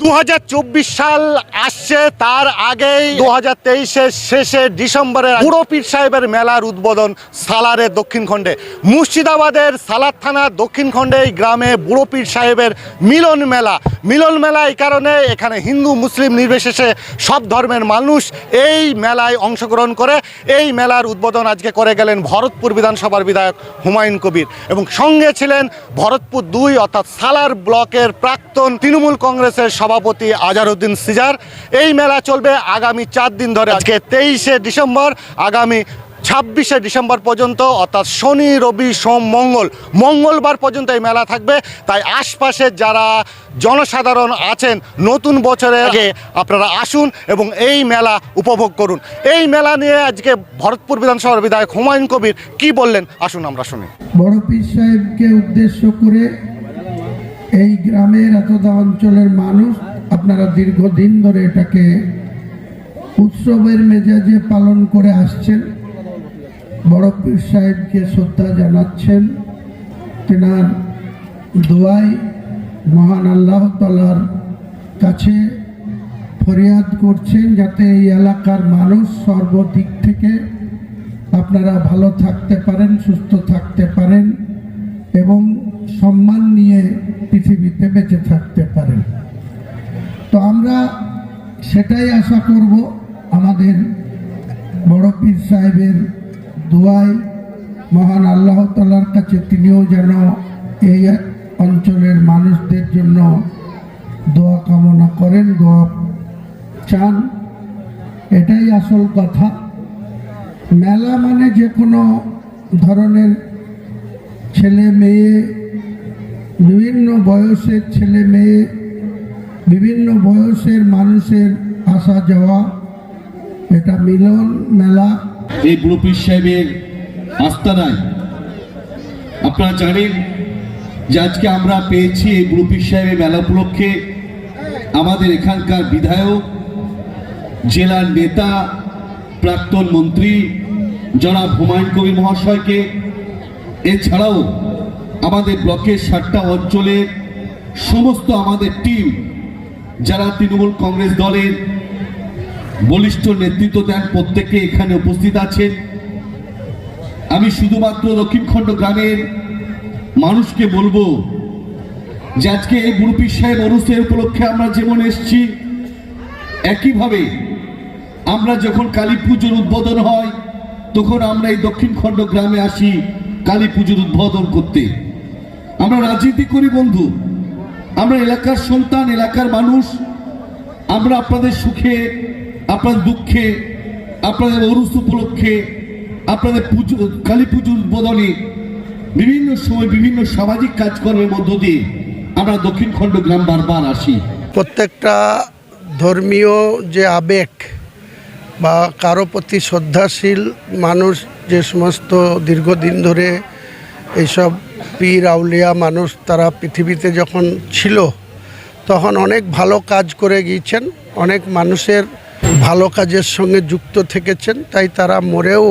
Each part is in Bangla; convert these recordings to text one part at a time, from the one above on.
দু হাজার চব্বিশ সাল আসছে, তার আগেই দু হাজার শেষে ডিসেম্বরে পীর সাহেবের মেলার উদ্বোধন সালারের দক্ষিণ খণ্ডে। মুর্শিদাবাদের সালার থানা দক্ষিণ খণ্ডে এই গ্রামে বুড়ো পীর সাহেবের মিলন মেলা। মিলন মেলা এই কারণে এখানে হিন্দু, মুসলিম নির্বিশেষে সব ধর্মের মানুষ এই মেলায় অংশগ্রহণ করে। এই মেলার উদ্বোধন আজকে করে গেলেন ভরতপুর বিধানসভার বিধায়ক হুমায়ুন কবির এবং সঙ্গে ছিলেন ভরতপুর দুই অর্থাৎ সালার ব্লকের প্রাক্তন তৃণমূল কংগ্রেসের সভাপতি আজারউদ্দিন সিজার। এই মেলা চলবে আগামী চার দিন ধরে, আজকে তেইশে ডিসেম্বর, আগামী ছাব্বিশে ডিসেম্বর পর্যন্ত, অর্থাৎ শনি, রবি, সোম, মঙ্গল। মঙ্গলবার পর্যন্ত এই মেলা থাকবে। তাই আশপাশে যারা জনসাধারণ আছেন, নতুন বছরের আগে আপনারা আসুন এবং এই মেলা উপভোগ করুন। এই মেলা নিয়ে আজকে ভরতপুর বিধানসভার বিধায়ক হুমায়ুন কবির কি বললেন? আসুন আমরা শুনি। বড় পীর সাহেবকে উদ্দেশ্য করে এই গ্রামের এতটা অঞ্চলের মানুষ, আপনারা দীর্ঘদিন ধরে এটাকে উৎসবের মেজাজে পালন করে আসছেন। বড় পীর সাহেবকে শ্রদ্ধা জানাচ্ছেন। তেনার দোয়াই মহান আল্লাহ তালার কাছে ফরিয়াদ করছেন যাতে এই এলাকার মানুষ সর্বদিক থেকে আপনারা ভালো থাকতে পারেন, সুস্থ থাকতে পারেন এবং সম্মান নিয়ে পৃথিবীতে বেঁচে থাকতে পারেন তো আমরা সেটাই আশা করব। আমাদের বড় পীর সাহেবের দোয়াই মহান আল্লাহ তালার কাছে তিনিও যেন এই অঞ্চলের মানুষদের জন্য দোয়া কামনা করেন, দোয়া চান। এটাই আসল কথা। মেলা মানে যে কোনো ধরনের ছেলে বয়সের ছেলে মেয়ে, বিভিন্ন বয়সের মানুষের আসা যাওয়া, এটা মিলন মেলা। এই বুড়ো পীর সাহেবের আস্তানায় আপনারা জানেন যে আজকে আমরা পেয়েছি এই বুড়ো পীর সাহেবের মেলা উপলক্ষে আমাদের এখানকার বিধায়ক, জেলার নেতা, প্রাক্তন মন্ত্রী জনাব হুমায়ুন কবির মহাশয়কে। এছাড়াও আমাদের ব্লকের সাতটা অঞ্চলের সমস্ত আমাদের টিম, যারা তৃণমূল কংগ্রেস দলের বলিষ্ঠ নেতৃত্ব দেন, প্রত্যেকে এখানে উপস্থিত আছেন। আমি শুধুমাত্র দক্ষিণখণ্ড গ্রামের মানুষকে বলব যে আজকে এই বুড়ুপি সাহেব অনুষ্ঠানের উপলক্ষে আমরা যেমন এসছি, একইভাবে আমরা যখন কালী পুজোর উদ্বোধন হয়, তখন আমরা এই দক্ষিণখণ্ড গ্রামে আসি কালী পুজোর উদ্বোধন করতে। আমরা রাজনীতি করি, বন্ধু। আমরা এলাকার সন্তান, এলাকার মানুষ। আমরা আপনাদের সুখে আপনাদের দুঃখে, আপনাদের অরুষ উপলক্ষে, আপনাদের পুজো, কালী পুজোর উদ্বোধনে বিভিন্ন সময় বিভিন্ন সামাজিক কাজকর্মের মধ্য দিয়ে আমরা দক্ষিণ দক্ষিণখণ্ড গ্রাম বারবার আসি। প্রত্যেকটা ধর্মীয় যে আবেগ বা কারও প্রতি শ্রদ্ধাশীল মানুষ যে সমস্ত দীর্ঘদিন ধরে এইসব পীর, আউলিয়া মানুষ তারা পৃথিবীতে যখন ছিল, তখন অনেক ভালো কাজ করে গিয়েছেন, অনেক মানুষের ভালো কাজের সঙ্গে যুক্ত থেকেছেন, তাই তারা মরেও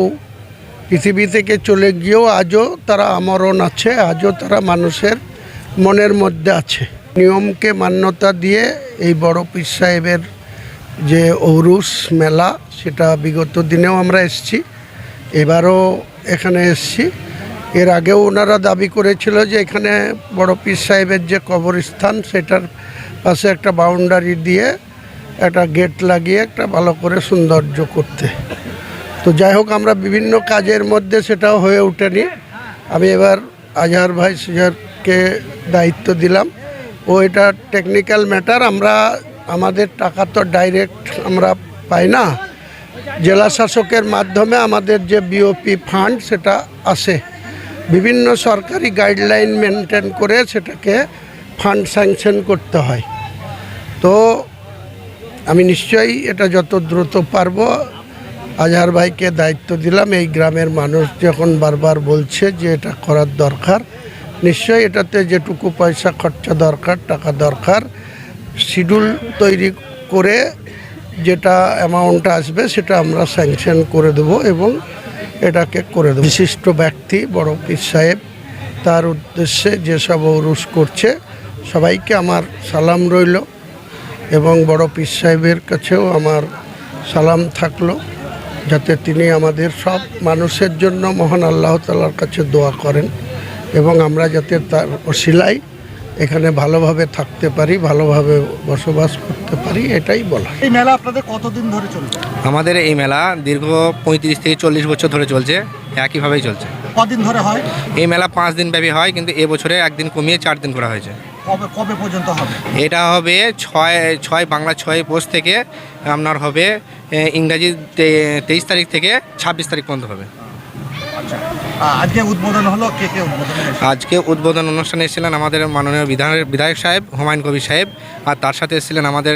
পৃথিবী থেকে চলে গিয়েও আজও তারা আমরণ আছে, আজও তারা মানুষের মনের মধ্যে আছে। নিয়মকে মান্যতা দিয়ে এই বড় পীর সাহেবের যে ঔরুস মেলা, সেটা বিগত দিনেও আমরা এসেছি, এবারও এখানে এসেছি। এর আগেও ওনারা দাবি করেছিল যে এখানে বড় পীর সাহেবের যে কবরস্থান, সেটার পাশে একটা বাউন্ডারি দিয়ে একটা গেট লাগিয়ে একটা ভালো করে সৌন্দর্য করতে। তো যাই হোক, আমরা বিভিন্ন কাজের মধ্যে সেটাও হয়ে ওঠেনি। আমি এবার আজহার ভাই সুজারকে দায়িত্ব দিলাম। ও এটা টেকনিক্যাল ম্যাটার আমরা, আমাদের টাকা তো ডাইরেক্ট আমরা পাই না। জেলা শাসকের মাধ্যমে আমাদের যে বিওপি ফান্ড সেটা আসে। বিভিন্ন সরকারি গাইডলাইন মেনটেন করে সেটাকে ফান্ড স্যাংশন করতে হয়। তো আমি নিশ্চয়ই এটা যত দ্রুত পারব, আজহার ভাইকে দায়িত্ব দিলাম, এই গ্রামের মানুষ যখন বারবার বলছে যে এটা করার দরকার, নিশ্চয়ই এটাতে যেটুকু পয়সা খরচা দরকার, টাকা দরকার শিডিউল তৈরি করে যেটা অ্যামাউন্ট আসবে সেটা আমরা স্যাংশন করে দেব এবং এটাকে করে দেবো। বিশিষ্ট ব্যক্তি বড় পীর সাহেব, তার উদ্দেশ্যে যেসব ওরুস করছে, সবাইকে আমার সালাম রইল এবং বড় পীর সাহেবের কাছেও আমার সালাম থাকল, যাতে তিনি আমাদের সব মানুষের জন্য মহান আল্লাহ তালার কাছে দোয়া করেন এবং আমরা যাতে তার অশিলাই এখানে ভালোভাবে থাকতে পারি ভালোভাবে বসবাস করতে পারি এটাই বলা এই মেলা আপনাদের কতদিন ধরে চলবে আমাদের এই মেলা দীর্ঘ পঁয়ত্রিশ থেকে চল্লিশ বছর ধরে চলছে একইভাবেই চলছে। কদিন ধরে হয়? এই মেলা পাঁচ দিন ব্যাপী হয় কিন্তু এবছরে একদিন কমিয়ে চার দিন করা হয়েছে। কবে কবে পর্যন্ত হবে? এটা হবে ছয় ছয় বাংলা ছয় পোস্ট থেকে আপনার হবে ইংরাজি তেইশ তারিখ থেকে ছাব্বিশ তারিখ পর্যন্ত হবে। আচ্ছা। আজকে উদ্বোধন হলো কে কে উদ্বোধন আজকে উদ্বোধন অনুষ্ঠানে এসেছিলেন আমাদের মাননীয় বিধায়ক বিধায়ক সাহেব হুমায়ুন কবির সাহেব আর তার সাথে এসেছিলেন আমাদের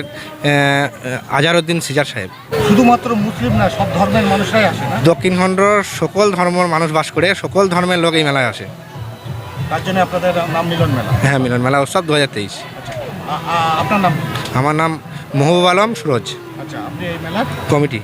আজারউদ্দিন সিজার সাহেব। শুধুমাত্র মুসলিম না সব ধর্মের মানুষরাই আসে না? দক্ষিণখণ্ড সকল ধর্মের মানুষ বাস করে সকল ধর্মের লোক এই মেলায় আসে। তার জন্য আপনাদের নাম মিলন মেলা? হ্যাঁ মিলন মেলা উৎসব দু হাজার তেইশ আপনার নাম? আমার নাম মহবুব আলম সুরজ। আচ্ছা আপনি এই মেলার? কমিটি।